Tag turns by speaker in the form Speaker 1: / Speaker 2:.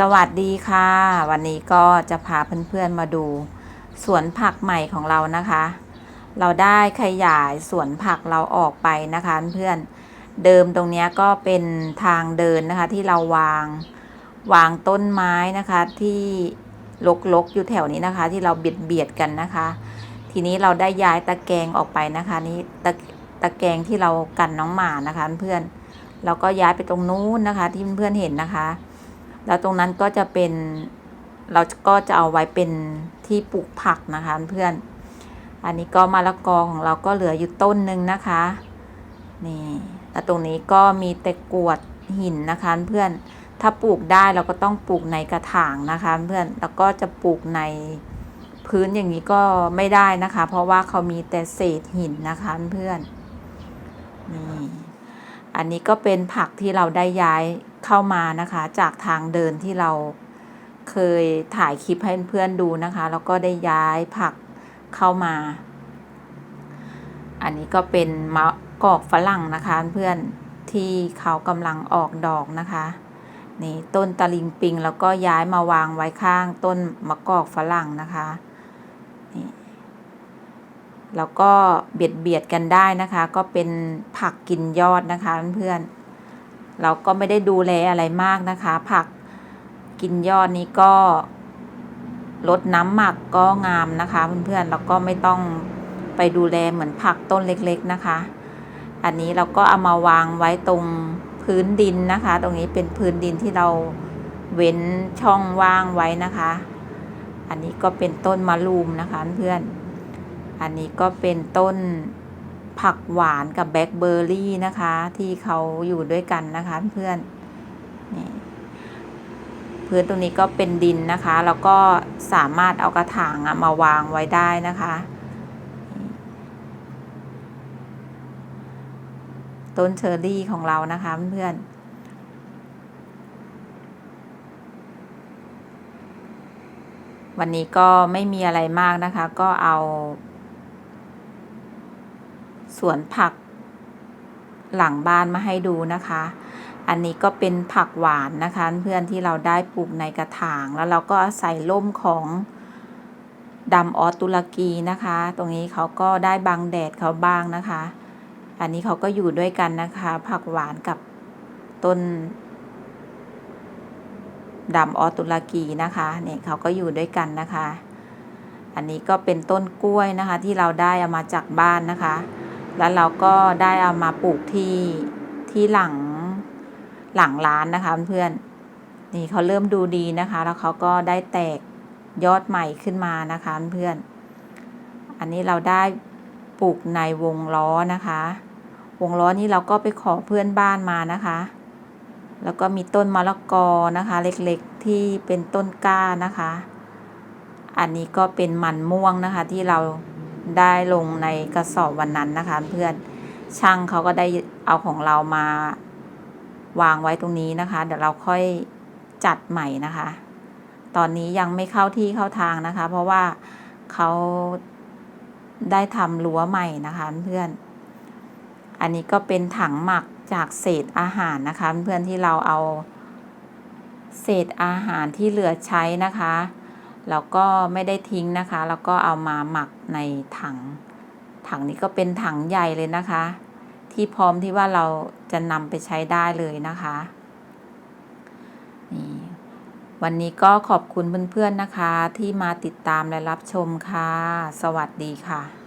Speaker 1: สวัสดีค่ะ วันนี้ก็จะพาเพื่อนๆมาดู สวนผักใหม่ของเรานะคะ เราได้ขยายสวนผักเราออกไปนะคะเพื่อนเดิมตรงนี้ก็เป็นทางเดินนะคะ ที่เราวางวางต้นไม้นะคะที่ลกๆอยู่แถวนี้นะคะ ที่เราเบียดเบียดๆกันนะคะ ทีนี้เราได้ย้ายตะแกรงออกไปนะคะนี่ตะตะแกรงที่เรากันน้องหมานะคะ เพื่อนเราก็ย้ายไปตรงนู้นนะคะ ที่เพื่อนเห็นนะคะ แล้วตรงนั้นก็จะเป็นเราก็จะเอาไว้เป็นที่ปลูกผักนะคะเพื่อน อันนี้ก็มะละกอของเราก็เหลืออยู่ต้นหนึ่งนะคะ นี่ แล้วตรงนี้ก็มีแต่กรวดหินนะคะเพื่อน ถ้าปลูกได้เราก็ต้องปลูกในกระถางนะคะเพื่อน แล้วก็จะปลูกในพื้นอย่างนี้ก็ไม่ได้นะคะ เพราะว่าเขามีแต่เศษหินนะคะเพื่อน นี่ อันนี้ก็เป็นผักที่เราได้ย้าย เข้ามานะคะ จากทางเดินที่เราเคยถ่ายคลิปให้เพื่อนดูนะคะ แล้วก็ได้ย้ายผักเข้ามา อันนี้ก็เป็นมะกอกฝรั่งนะคะเพื่อนที่เขากำลังออกดอกนะคะนี่ต้นตะลิงปิงแล้วก็ย้ายมาวางไว้ข้างต้นมะกอกฝรั่งนะคะนี่แล้วก็เบียดเบียดกันได้นะคะ ก็เป็นผักกินยอดนะคะเพื่อนๆ เราก็ไม่ได้ดูแลอะไรมากนะคะ ผักกินยอดนี้ก็ลดน้ำหมักก็งามนะคะเพื่อนๆแล้วก็ไม่ต้องไปดูแลเหมือนผักต้นเล็กๆนะคะ อันนี้เราก็เอามาวางไว้ตรงพื้นดินนะคะ ตรงนี้เป็นพื้นดินที่เราเว้นช่องว่างไว้นะคะ อันนี้ก็เป็นต้นมะรูมนะคะเพื่อน อันนี้ก็เป็นต้น ผักหวานกับแบล็คเบอร์รี่นะคะ ที่เขาอยู่ด้วยกันนะคะเพื่อนนี่พื้นตรงนี้ก็เป็นดินนะคะ แล้วก็สามารถเอากระถางมาวางไว้ได้นะคะ ต้นเชอร์รี่ของเรานะคะเพื่อนวันนี้ก็ไม่มีอะไรมากนะคะ ก็เอา สวนผักหลังบ้านมาให้ดูนะคะ อันนี้ก็เป็นผักหวานนะคะ เพื่อนที่เราได้ปลูกในกระถาง แล้วเราก็อาศัยร่มของดำออสตุรกีนะคะ ตรงนี้เขาก็ได้บังแดดเขาบ้างนะคะ อันนี้เขาก็อยู่ด้วยกันนะคะ ผักหวานกับต้นดำออสตุรกีนะคะเนี่ยเขาก็อยู่ด้วยกันนะคะ อันนี้ก็เป็นต้นกล้วยนะคะ ที่เราได้เอามาจากบ้านนะคะ แล้วเราก็ได้เอามาปลูกที่ที่หลังหลังร้านนะคะเพื่อนนี่เขาเริ่มดูดีนะคะ แล้วเขาก็ได้แตกยอดใหม่ขึ้นมานะคะเพื่อนอันนี้เราได้ปลูกในวงล้อนะคะ วงล้อนี้เราก็ไปขอเพื่อนบ้านมานะคะ แล้วก็มีต้นมะละกอนะคะ เล็กๆที่เป็นต้นกล้านะคะ อันนี้ก็เป็นมันม่วงนะคะที่เรา ได้ลงในกระสอบวันนั้นนะคะ เพื่อนช่างเขาก็ได้เอาของเรามาวางไว้ตรงนี้นะคะ เดี๋ยวเราค่อยจัดใหม่นะคะ ตอนนี้ยังไม่เข้าที่เข้าทางนะคะ เพราะว่าเขาได้ทำรั้วใหม่นะคะเพื่อน อันนี้ก็เป็นถังหมักจากเศษอาหารนะคะ เพื่อนที่เราเอาเศษอาหารที่เหลือใช้นะคะ แล้วก็ไม่ได้ทิ้งนะคะ แล้วก็เอามาหมักในถัง ถังนี้ก็เป็นถังใหญ่เลยนะคะ ที่พร้อมที่ว่าเราจะนำไปใช้ได้เลยนะคะนี่วันนี้ก็ขอบคุณเพื่อนๆนะคะ ที่มาติดตามและรับชมค่ะ สวัสดีค่ะ